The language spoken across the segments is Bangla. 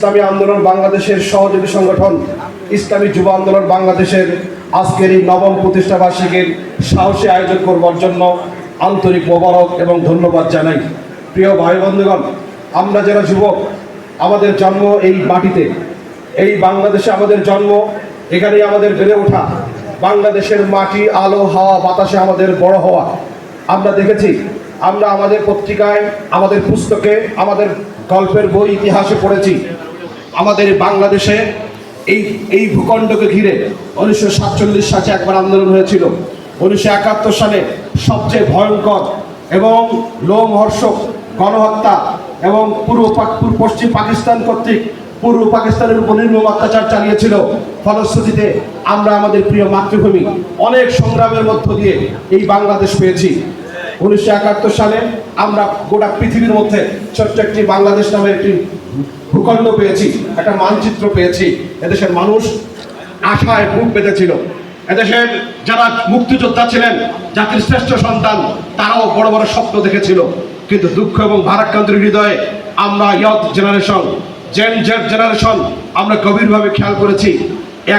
ইসলামী আন্দোলন বাংলাদেশের সহযোগী সংগঠন, ইসলামী যুব আন্দোলন বাংলাদেশের আজকের এই নবম প্রতিষ্ঠা বার্ষিকীর সাহসী আয়োজন করবার জন্য আন্তরিক মোবারক এবং ধন্যবাদ জানাই। প্রিয় ভাই বন্ধুগণ, আমরা যারা যুবক, আমাদের জন্ম এই মাটিতে। এই বাংলাদেশে আমাদের জন্ম, এখানেই আমাদের বেড়ে ওঠা। বাংলাদেশের মাটি, আলো, হাওয়া, বাতাসে আমাদের বড় হওয়া। আমরা দেখেছি, আমরা আমাদের পত্রিকায়, আমাদের পুস্তকে, আমাদের গল্পের বই ইতিহাসে পড়েছি। আমাদের বাংলাদেশে এই এই ভূখণ্ডকে ঘিরে উনিশশো সাতচল্লিশ সালে একবার আন্দোলন হয়েছিল। উনিশশো একাত্তর সালে সবচেয়ে ভয়ঙ্কর এবং লোমহর্ষক গণহত্যা এবং পূর্ব পশ্চিম পাকিস্তান কর্তৃক পূর্ব পাকিস্তানের উপর নির্মম অত্যাচার চালিয়েছিল। ফলশ্রুতিতে আমরা আমাদের প্রিয় মাতৃভূমি অনেক সংগ্রামের মধ্য দিয়ে এই বাংলাদেশ পেয়েছি। উনিশশো একাত্তর সালে আমরা গোটা পৃথিবীর মধ্যে ছোট্ট একটি বাংলাদেশ নামের একটি ভূখণ্ড পেয়েছি, একটা মানচিত্র পেয়েছি। এদেশের মানুষ আশায় বুক বেঁধেছিল। এদেশের যারা মুক্তিযোদ্ধা ছিলেন, জাতির শ্রেষ্ঠ সন্তান, তারাও বড় বড় স্বপ্ন দেখেছিল। কিন্তু দুঃখ এবং ভারাক্রান্তের হৃদয়ে আমরা youth generation, gen Z generation, আমরা গভীরভাবে খেয়াল করেছি।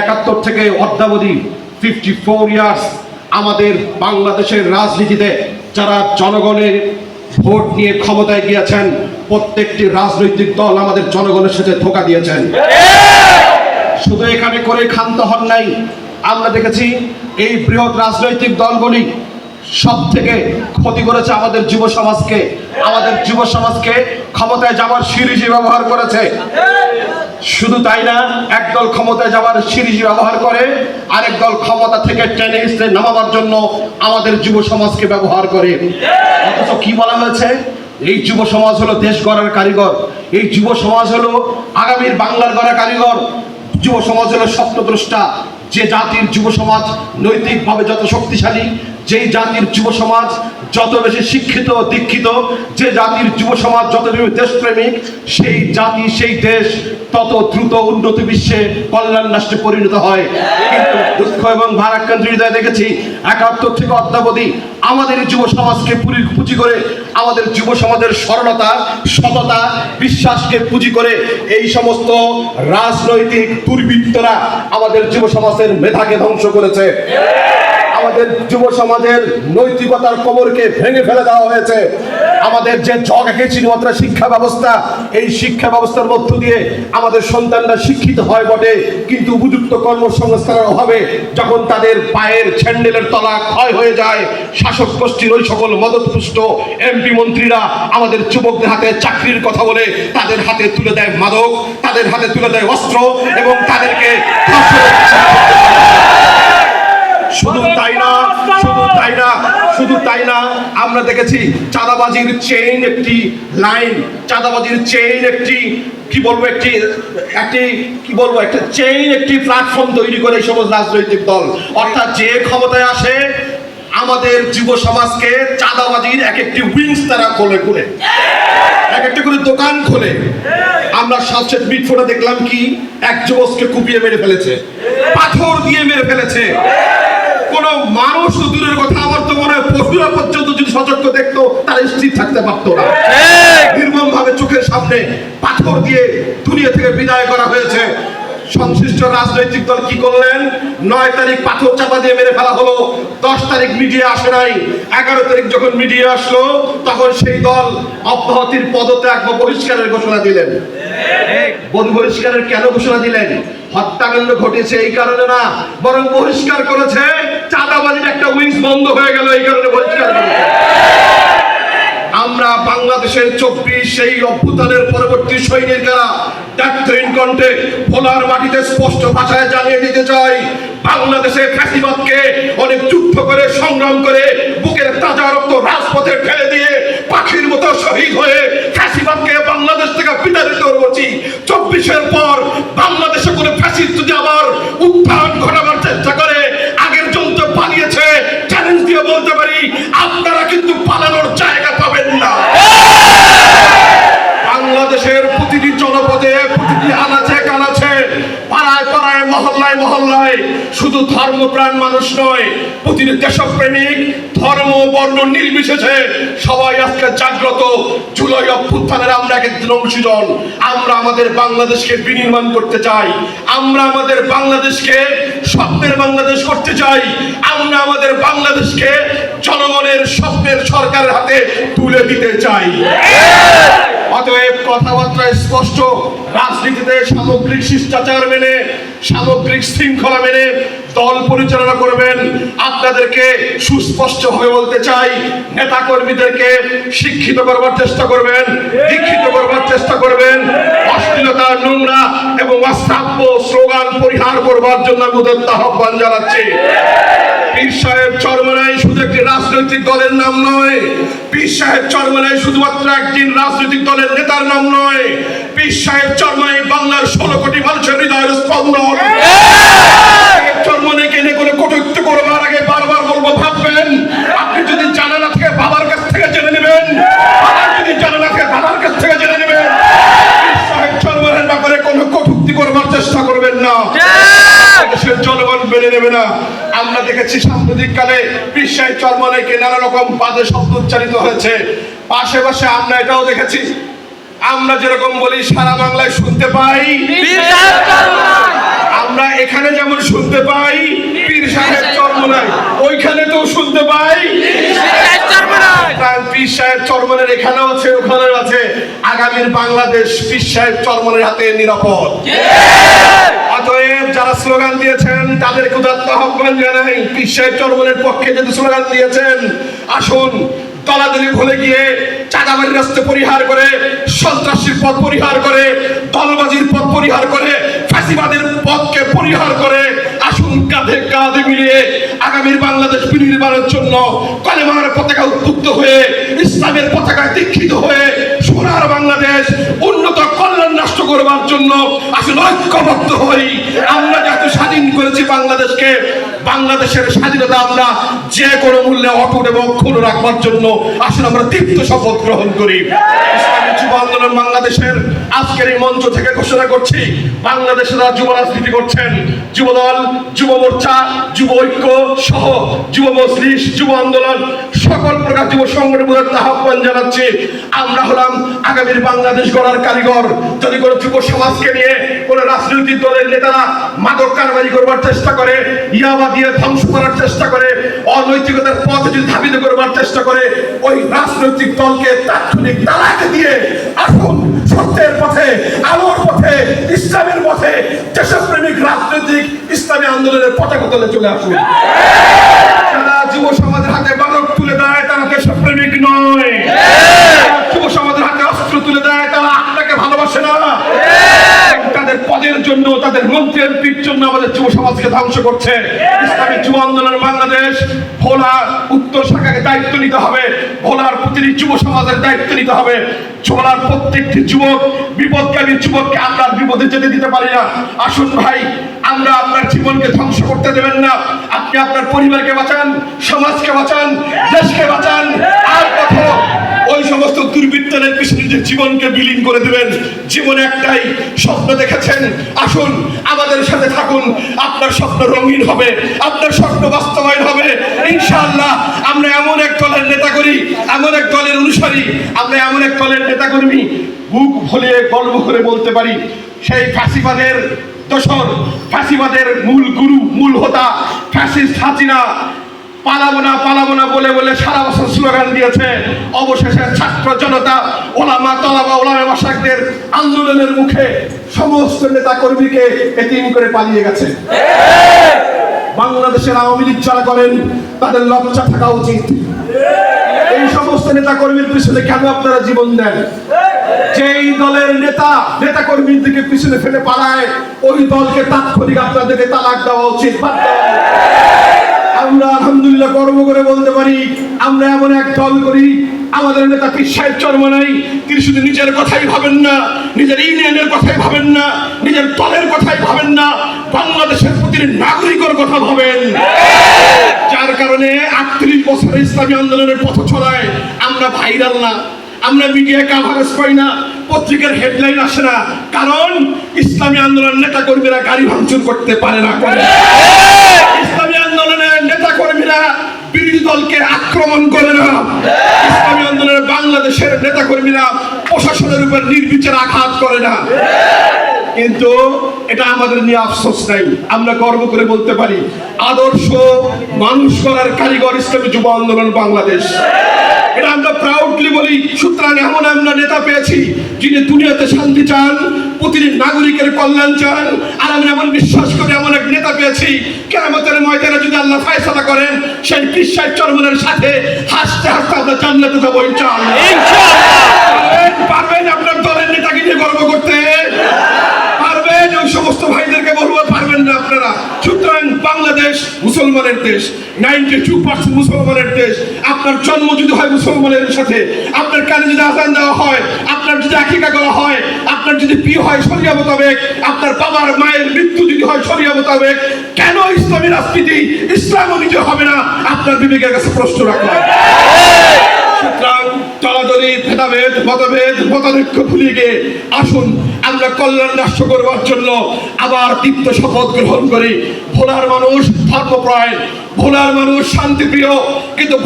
একাত্তর থেকে অদ্যাবধি ফিফটি ফোর ইয়ার্স আমাদের বাংলাদেশের রাজনীতিতে যারা জনগণের ভোট নিয়ে ক্ষমতায় গিয়েছেন, প্রত্যেকটি রাজনৈতিক দল আমাদের জনগণের সাথে ধোকা দিয়েছেন। শুধু এখানে করে ক্ষান্ত হন নাই, আমরা দেখেছি এই বৃহৎ রাজনৈতিক দলগুলি সব থেকে ক্ষতি করেছে আমাদের যুব সমাজকে। আমাদের যুব সমাজকে ক্ষমতায় যাওয়ার সিরিজে ব্যবহার করেছে। শুধু তাই না একদল ক্ষমতায় যাওয়ার সিরিজ ব্যবহার করে আরেক দল ক্ষমতা থেকে টেনে হিসেবে নামাবার জন্য আমাদের যুব সমাজকে ব্যবহার করে। অথচ কি বলা হয়েছে? এই যুব সমাজ হলো দেশ গড়ার কারিগর। এই যুব সমাজ হলো আগামীর বাংলার গড়া কারিগর। যুব সমাজ হলো স্বপ্নদ্রষ্টা। যে জাতির যুব সমাজ নৈতিকভাবে যত শক্তিশালী, যেই জাতির যুব সমাজ যত বেশি শিক্ষিত, দীক্ষিত, যে জাতির যুব সমাজ যত বেশি দেশপ্রেমিক, সেই জাতি, সেই দেশ তত দ্রুত উন্নত বিশ্বে কল্যাণ রাষ্ট্রে পরিণত হয়। কিন্তু দুঃখ এবং ভারাক্রান্ত হৃদয়ে দেখেছি, একাত্তর থেকে অদ্যাবধি আমাদের যুব সমাজকে পুঁজি করে, আমাদের যুব সমাজের সরলতা, সততা, বিশ্বাসকে পুঁজি করে এই সমস্ত রাজনৈতিক দুর্বৃত্তরা আমাদের যুব সমাজের মেধাকে ধ্বংস করেছে। আমাদের যুব সমাজের নৈতিকতার কবরকে ভেঙে ফেলে দেওয়া হয়েছে। আমাদের যে জগ এঁকেছিল মাত্র শিক্ষা ব্যবস্থা, এই শিক্ষা ব্যবস্থার মধ্য দিয়ে আমাদের সন্তানরা শিক্ষিত হয় বটে। কিন্তু উপযুক্ত কর্মসংস্থানের অভাবে যখন তাদের পায়ের স্যান্ডেলের তলা ক্ষয় হয়ে যায়, শাসক গোষ্ঠীর ওই সকল মদতপুষ্ট এমপি মন্ত্রীরা আমাদের যুবকদের হাতে চাকরির কথা বলে তাদের হাতে তুলে দেয় মাদক, তাদের হাতে তুলে দেয় অস্ত্র এবং তাদেরকে শুধু তাই না শুধু তাই না শুধু তাই না আমরা দেখেছি চাঁদাবাজির চেইন একটি লাইন চাঁদাবাজির চেইন একটি কি বলব একটি একটি কি বলব একটা চেইন একটি প্ল্যাটফর্ম তৈরি করে এই সমস্ত রাজনৈতিক দল। অর্থাৎ যে ক্ষমতায় আসে আমাদের যুব সমাজকে চাঁদাবাজির এক একটি উইংস তারা খোলে খুলে এক একটি করে দোকান খোলে। আমরা সবচেয়ে মিটফোটা দেখলাম কি এক যুবককে কুপিয়ে মেরে ফেলেছে পাথর দিয়ে মেরে ফেলেছে। কোন মানুষ দূরের কথা আমার তো মনে হয় পশুরা পর্যন্ত যদি সচক্ষ দেখতো তারা স্থির থাকতে পারতো না। নির্মম ভাবে চোখের সামনে পাথর দিয়ে দুনিয়া থেকে বিদায় করা হয়েছে। সংশ্লিষ্ট রাজনৈতিক দল কি করলেন? নয় তারিখ পাথর চাপা দিয়ে মেরে ফেলা হলো। দশ তারিখ মিডিয়া আসে নাই। এগারো তারিখ যখন মিডিয়া আসলো তখন সেই দল অব্যাহতির পদত্যাগ বা বহিষ্কারের ঘোষণা দিলেন। বধু বহিষ্কারের কেন ঘোষণা দিলেন? হত্যাকাণ্ড ঘটেছে এই কারণে না বরং বহিষ্কার করেছে চাঁদাবাজির একটা উইংস বন্ধ হয়ে গেল, এই কারণে আমরা বাংলাদেশের চব্বিশ সেই অভ্যুত্থানের পরবর্তী কণ্ঠে মাটিতে স্পষ্ট ভাষায় জানিয়ে দিতে চাই ফ্যাসিবাদকে অনেক যুদ্ধ করে, সংগ্রাম করে, বুকের তাজা রক্ত রাজপথে ফেলে দিয়ে পাখির মতো শহীদ হয়ে ফ্যাসিবাদকে বাংলাদেশ থেকে বিতাড়িত চব্বিশের পর বাংলাদেশে কোনো ফ্যাসিস্ট উত্থান ঘটাবার চেষ্টা করে পালিয়েছে চ্যালেঞ্জ দিয়ে বলতে পারি শুধু ধর্মপ্রাণ মানুষ নয়, প্রতিটি দেশপ্রেমিক, ধর্ম বর্ণ নির্বিশেষে সবাই আজকে জাগ্রত। জুলাই অভ্যুত্থানের আমরা এক একজন অংশীজন। আমরা আমাদের বাংলাদেশকে বিনির্মাণ করতে চাই। আমরা আমাদের বাংলাদেশকে স্বপ্নের বাংলাদেশ করতে চাই। আমরা আমাদের বাংলাদেশকে জনগণের স্বপ্নের সরকারের হাতে তুলে দিতে চাই। অতএব কথাবার্তা স্পষ্ট, রাজনীতিতে সামগ্রিক শিষ্টাচার মেনে সামগ্রিক শৃঙ্খলা মেনে দল পরিচালনা করবেন। আপনাদেরকে সুস্পষ্ট ভাবে বলতে চাই নেতা কর্মীদেরকে শিক্ষিত করবার চেষ্টা করবেন, দীক্ষিত করবার চেষ্টা করবেন। অশ্লীলতা, নোংরা এবং অশ্রাব্য স্লোগান পরিহার করবার জন্য আমি উদত্ত আহ্বান জানাচ্ছি। পীর সাহেব চরমনাই শুধু একটি রাজনৈতিক দলের নাম নয়। পীর সাহেব চরমনাই শুধুমাত্র একদিন রাজনৈতিক দলের নেতার নাম নয়। পীর সাহেব চরমনাই বাংলার ষোলো কোটি মানুষের হৃদয়ের স্পন্দন চরমনাইকে নিয়ে কোনো কটূক্তি করবার আগে বারবার বলব ভাববেন আপনি যদি জানা না থাকে বাবার কাছ থেকে জেনে নেবেন বাবার যদি জানা না থাকে দাদার কাছ থেকে জেনে নেবেন পীর সাহেব চরমনাইয়ের ব্যাপারে কোনো কটূক্তি করবার চেষ্টা করবেন না। দেশের জনগণ মেনে নেবে না। আমরা দেখেছি সাম্প্রতিক কালে বিশ্বের চর্মলেকে নানা রকম বাজে শব্দ উচ্চারিত হয়েছে। পাশে পাশে আমরা এটাও দেখেছি। আমরা যেরকম বলি সারা বাংলায় শুনতে পাই। আমরা এখানে যেমন শুনতে পাই পীর সাহেব চর্মনাই ওইখানে তো শুনতে পাই। পীর সাহেব চর্মনের আছে, ওখানেও আছে। আগামীর বাংলাদেশ পীর সাহেব হাতে নিরাপদ। অতএব যারা স্লোগান দিয়েছেন তাদেরকে উদাত্ত আহ্বান জানাই, পীর সাহেব পক্ষে যদি স্লোগান দিয়েছেন, আসুন দলাদলি ভুলে গিয়ে চাঁদাবাড়ির রাস্তা পরিহার করে, সন্ত্রাসীর পথ পরিহার করে, দলবাজির পথ পরিহার করে, ফাঁসিবাদের পথকে পরিহার করে আসুন কাঁধে কাঁধে মিলিয়ে আগামীর বাংলাদেশ বিনির্মাণের জন্য কলেমার পতাকা উদ্বুদ্ধ হয়ে, ইসলামের পতাকা দীক্ষিত হয়ে সোনার বাংলাদেশ উন্নত কল্যাণ রাষ্ট্র করবার জন্য আসলে ঐক্যবদ্ধ হই। আমরা যেহেতু স্বাধীন করেছি বাংলাদেশকে, বাংলাদেশের স্বাধীনতা আমরা যে কোনো মূল্যে অটুট এবং অক্ষুণ্ণ রাখবার জন্য আসলে আমরা দীপ্ত শপথ গ্রহণ করি। আন্দোলন বাংলাদেশের আজকের এই মঞ্চ থেকে ঘোষণা করছি বাংলাদেশে যারা যুব রাজনীতি করছেন, যুবদল, যুব মোর্চা, যুব ঐক্য সহ যুব মজলিস, যুব আন্দোলন, সকল প্রকার যুব সংগঠনের আহ্বান জানাচ্ছি। আমরা হলাম আগামীর বাংলাদেশ গড়ার কারিগর। যদি কোনো যুব সমাজকে নিয়ে কোন রাজনৈতিক দলের নেতারা মাদক কারবারি করবার চেষ্টা করে, ইয়াবা দিয়ে ধ্বংস করার চেষ্টা করে, অনৈতিকতার পথে যদি ধাবিত করবার চেষ্টা করে, ওই রাজনৈতিক দলকে তাৎক্ষণিক তালাক দিয়ে আসুন সত্যের পথে, আলোর পথে, ইসলামের পথে, দেশপ্রেমিক, রাজনৈতিক, ইসলামী আন্দোলনের পতাকা তলে চলে আসুন। যুব সমাজের হাতে বালক তুলে দেয় তারা দেশপ্রেমিক নয়। যুব সমাজের হাতে অস্ত্র তুলে দেয় তারা আপনাকে ভালোবাসে না তাদের পদের জন্য তাদের মন্ত্রী এমপির জন্য আমাদের যুব সমাজকে ধ্বংস করছে। ইসলামী যুব আন্দোলন বাংলাদেশ, ভোলা উত্তর শাখাকে দায়িত্ব নিতে হবে। ভোলার প্রতিটি যুব সমাজের দায়িত্ব নিতে হবে। ভোলার প্রত্যেকটি যুবক বিপদকামী যুবককে আমরা বিপদে যেতে দিতে পারি না। আসুন ভাই, আমরা আপনার জীবনকে ধ্বংস করতে দেবেন না। আপনি আপনার পরিবারকে বাঁচান, সমাজকে বাঁচান, দেশকে বাঁচান। আর কত ওই সমস্ত দুর্বৃত্তদের পিছনে নিজের জীবনকে বিলীন করে দেবেন। জীবনে একটাই, স্বপ্ন দেখেছেন, আসুন, আমাদের সাথে থাকুন। আপনার স্বপ্ন রঙিন হবে, আপনার স্বপ্ন বাস্তবায়ন হবে। ইনশাআল্লাহ, আমরা এমন এক দলের নেতা করি এমন এক দলের অনুসারী, আমরা এমন এক দলের নেতা কর্মী বুক ভুলিয়ে গর্ব করে বলতে পারি, সেই ফাঁসিবাদের দোসর ফাঁসিবাদের মূল গুরু, মূল হোতা, ফ্যাসিস্ট হাসিনা পালাবো না পালাবো না বলে বলে সারা বছর স্লোগান দিয়েছে। অবশেষে ছাত্র জনতা, ওলামা, তলাবা, ওলামা মাসাকদের আন্দোলনের মুখে সমস্ত নেতা কর্মীকে এতিম করে পালিয়ে গেছে। বাংলাদেশের আওয়ামী লীগ যারা করেন, তাদের লজ্জা থাকা উচিত। এই সমস্ত নেতা কর্মীর পিছনে কেন আপনারা জীবন দেন? যেই দলের নেতা নেতা কর্মীর দিকে পিছনে ফেলে পালায়, ওই দলকে তাৎক্ষণিক আপনাদেরকে তালাক দেওয়া উচিত। আমরা আলহামদুলিল্লাহ গর্ব করে বলতে পারি আমরা এমন এক দল করি আমাদের নেতা পীর সাহেব চর্ম নাই তিনি শুধু নিজের কথাই ভাবেন না নিজের ইউনিয়নের কথাই ভাবেন না নিজের দলের কথাই ভাবেন না বাংলাদেশের প্রতিটি নাগরিকের কথা ভাবেন। যার কারণে আটত্রিশ বছরের ইসলামী আন্দোলনের পথ ছড়ায় আমরা ভাইরাল না আমরা মিডিয়ায় কাভারেজ পাই না পত্রিকার হেডলাইন আসে না কারণ ইসলামী আন্দোলন নেতা কর্মীরা গাড়ি ভাঙচুর করতে পারে না। করে আন্দোলনের নেতা বিরোধী দলকে আক্রমণ করে না। ইসলামী আন্দোলনের বাংলাদেশের নেতা কর্মীরা প্রশাসনের উপর নির্বিচার আঘাত করে না। কিন্তু এটা আমাদের নিয়ে আফসোস নাই। আমরা গর্ব করে বলতে পারি, আদর্শ মানুষ করার কারিগর ইসলামী যুব আন্দোলন বাংলাদেশ। এটা আমরা প্রাউডলি বলি, সুতরাং এমন আমরা নেতা পেয়েছি, যিনি দুনিয়াতে শান্তি চান প্রতিটি নাগরিকের কল্যাণ চান, আর আমি এমন বিশ্বাস করি, এমন এক নেতা পেয়েছি কেরামতের ময়দানে যদি আল্লাহ ফায়সালা করেন, সেই বিশ্বাস চরমনের সাথে হাসতে হাসতে আমরা জান্নাতে যাব ইনশাআল্লাহ। দেশ নাইনটি টু পার্সেন্ট মুসলমানের দেশ, আপনার জন্ম যদি হয় মুসলমানের সাথে, আপনার কানে যদি আসান দেওয়া হয়, আপনার যদি আকিকা করা হয়, আপনার যদি বিয়ে হয় সরিয়া মোতাবেক, আপনার বাবার মায়ের মৃত্যু যদি হয় সরিয়া মোতাবেক, কেন ইসলামী রাজনীতি ইসলামও নিজে হবে না? আপনার বিবেকের কাছে প্রশ্ন রাখা।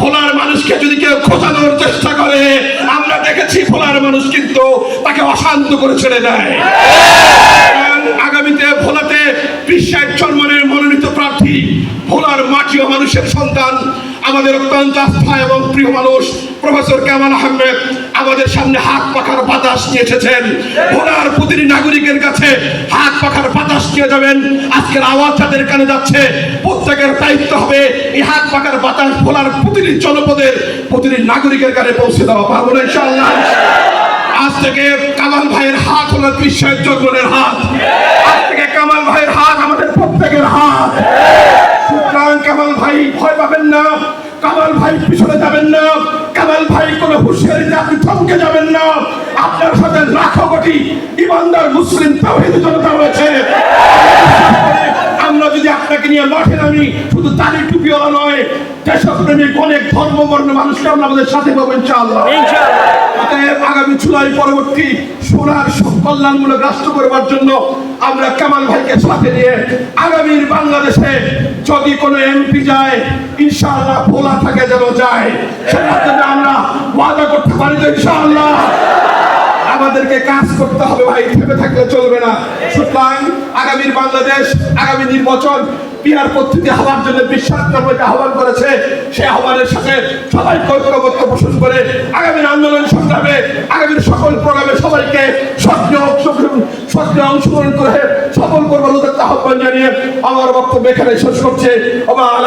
ভোলার মানুষকে যদি কেউ খোঁচানোর চেষ্টা করে, আমরা দেখেছি ভোলার মানুষ কিন্তু তাকে অশান্ত করে ছেড়ে দেয়। আগামীতে ভোলাতে বিশ্বাস চর্মনের মনোনীত প্রার্থী, ভোলার মাটি মানুষের সন্তান আমাদের অত্যন্ত আস্থা এবং প্রিয় মানুষ, প্রফেসর কামাল আহমেদ আমাদের সামনে হাত পাখার বাতাস নিয়ে এসেছেন। ভোলার প্রতিটি নাগরিকের কাছে হাত পাখার বাতাস নিয়ে যাবেন। আজকের আওয়াজ যাদের কানে যাচ্ছে, প্রত্যেকের দায়িত্ব হবে এই হাত পাখার বাতাস ভোলার প্রতিটি জনপদের, প্রতিটি নাগরিকের কাছে পৌঁছে দেওয়া পারব না, ইনশাআল্লাহ। আজ থেকে কামাল ভাইয়ের হাত হলো বিশ্বের জগনের হাত। আজ থেকে কামাল ভাইয়ের হাত আমাদের প্রত্যেকের হাত। সুতরাং কামাল ভাই ভয় পাবেন না কামাল ভাই পিছনে যাবেন না কামাল ভাই কোন হুঁশিয়ারিতে আপনি থমকে যাবেন না। আপনার সাথে লাখো কোটি ইমানদার মুসলিম তাহিদ জনতা রয়েছে। আমরা যদি আপনাকে নিয়ে মাঠে নামি, শুধু দেশপ্রেমিক অনেক ধর্ম বর্ণ মানুষকে আমরা আমাদের সাথে পাবো ইনশাআল্লাহ। অতএব আগামী জুলাই পরবর্তী সোনার কল্যাণমূলক রাষ্ট্র করবার জন্য আমরা কামাল ভাইকে সাথে নিয়ে আগামীর বাংলাদেশে যদি কোনো এমপি যায় ইনশাআল্লাহ ভোলা থাকে যেন যায়। সেটার জন্য আমরা ওয়াদা করতে পারি তো ইনশাআল্লাহ। আমাদেরকে কাজ করতে হবে ভাই থেমে থাকলে চলবে না। সুতরাং আগামীর বাংলাদেশ, আগামী নির্বাচন পিয়ার পদ্ধতি হওয়ার জন্য বিশ্বাস জগৎ আহ্বান করেছে। সেই আহ্বানের সাথে সবাই ঐক্যবদ্ধ পোষণ করে আগামীর আন্দোলন সংগ্রামে, আগামীর সকল প্রোগ্রামে সবাইকে সক্রিয় অংশগ্রহণ সক্রিয় অংশগ্রহণ করে সফল করবার আহ্বান জানিয়ে আমার বক্তব্য এখানে শেষ করছে। আমার